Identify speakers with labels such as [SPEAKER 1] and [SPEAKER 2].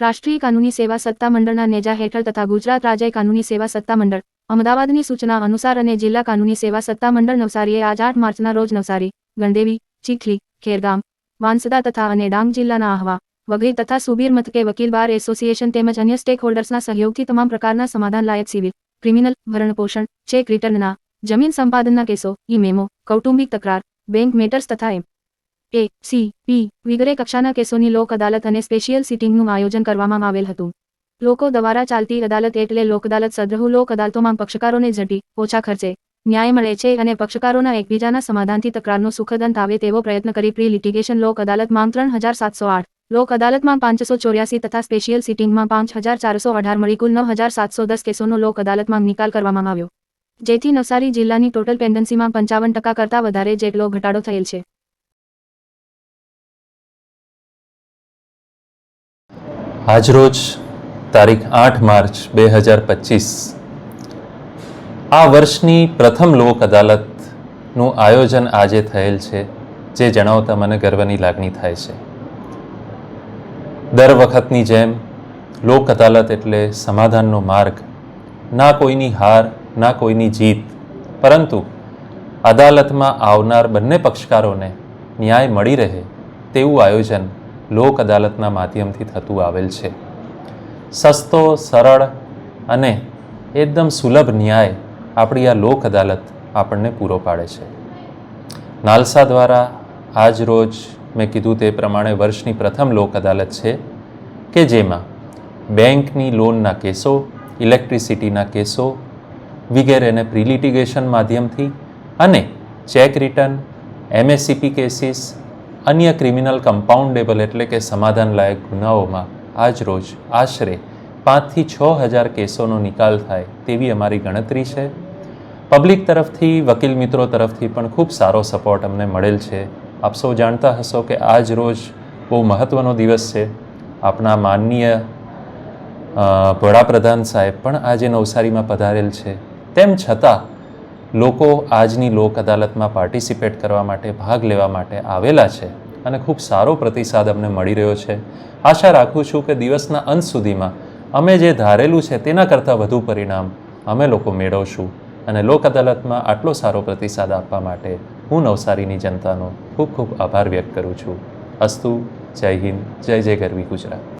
[SPEAKER 1] રાષ્ટ્રીય કાનૂની સેવા સત્તા મંડળના નેજા હેઠળ તથા ગુજરાત રાજ્ય કાનૂની સેવા સત્તા મંડળ, અમદાવાદની સૂચના અનુસાર અને જિલ્લા કાનૂની સેવા સત્તા મંડળ નવસારીએ આજ આઠ માર્ચના રોજ નવસારી, ગણદેવી, ચીખલી, ખેરગામ, વાંસદા તથા અને ડાંગ જિલ્લાના આહવા વગેરે તથા સુબીર મથકે વકીલ બાર એસોસિએશન તેમજ અન્ય સ્ટેક હોલ્ડર્સના સહયોગથી તમામ પ્રકારના સમાધાન લાયક સિવિલ, ક્રિમિનલ, ભરણપોષણ, ચેક રિટર્નના, જમીન સંપાદનના કેસો ઈ મેમો કૌટુંબિક તકરાર, બેંક મેટર્સ તથા એમ. એ, સી, પી વગેરે કક્ષાના કેસોની લોક અદાલત અને સ્પેશિયલ સિટિંગનું આયોજન કરવામાં આવેલ હતું. લોકો દ્વારા ચાલતી અદાલત એટલે લોક અદાલત સદ્રહુ લોક અદાલતોમાં પક્ષકારોને ઝડપી, ઓછા ખર્ચે ન્યાય મળે છે અને પક્ષકારોના એકબીજાના સમાધાનથી તકરારનો સુખદ અંત આવે તેવો પ્રયત્ન કરી પ્રી લિટિગેશન લોક અદાલતમાં ત્રણ હજાર સાતસો આઠ, લોક અદાલતમાં પાંચસો ચોર્યાસી તથા સ્પેશિયલ સિટિંગમાં પાંચ હજાર ચારસો અઢાર મળી કુલ નવ હજાર સાતસો દસ કેસોનો લોક અદાલતમાં નિકાલ કરવામાં આવ્યો. જેથી નવસારી જિલ્લાની ટોટલ પેન્ડન્સીમાં પંચાવન ટકા કરતાં વધારે જેટલો ઘટાડો થયેલ છે.
[SPEAKER 2] આજરોજ તારીખ આઠ માર્ચ બે હજાર પચીસ. આ વર્ષની પ્રથમ લોક અદાલતનું આયોજન આજે થયેલ છે, જે જણાવતા મને ગર્વની લાગણી થાય છે. દર વખતની જેમ લોક અદાલત એટલે સમાધાનનો માર્ગ, ના કોઈની હાર, ના કોઈની જીત, પરંતુ અદાલતમાં આવનાર બંને પક્ષકારોને ન્યાય મળી રહે તેવું આયોજન લોક અદાલતના માધ્યમથી થતું આવેલ છે. સસ્તો, સરળ અને એકદમ સુલભ ન્યાય આપણી આ લોક અદાલત આપણને પૂરો પાડે છે. નાલસા દ્વારા આજ રોજ મેં કીધું તે પ્રમાણે વર્ષની પ્રથમ લોક અદાલત છે કે જેમાં બેંકની લોનના કેસો, ઇલેક્ટ્રિસિટીના કેસો વગેરેને પ્રિલિટિગેશન માધ્યમથી અને ચેક રિટર્ન, એમએસસીપી કેસીસ અન્ય ક્રિમિનલ કમ્પાઉન્ડેબલ એટલે કે સમાધાનલાયક ગુનાઓમાં આજ રોજ આશરે પાંચથી છ હજાર કેસોનો નિકાલ થાય તેવી અમારી ગણતરી છે. પબ્લિક તરફથી, વકીલ મિત્રો તરફથી પણ ખૂબ સારો સપોર્ટ અમને મળેલ છે. આપ સૌ જાણતા હશો કે આજ રોજ બહુ મહત્ત્વનો દિવસ છે. આપણા માનનીય વડાપ્રધાન સાહેબ પણ આજે નવસારીમાં પધારેલ છે. તેમ છતાં લોકો આજની લોક અદાલતમાં પાર્ટિસિપેટ કરવા માટે ભાગ લેવા માટે આવેલા છે અને ખૂબ સારો પ્રતિસાદ અમને મળી રહ્યો છે. આશા રાખું છું કે દિવસના અંત સુધીમાં અમે જે ધારેલું છે તેના કરતાં વધુ પરિણામ અમે લોકો મેળવશું અને લોક અદાલતમાં આટલો સારો પ્રતિસાદ આપવા માટે હું નવસારીની જનતાનો ખૂબ ખૂબ આભાર વ્યક્ત કરું છું. અસ્તુ, જય હિન્દ, જય જય ગરવી ગુજરાત.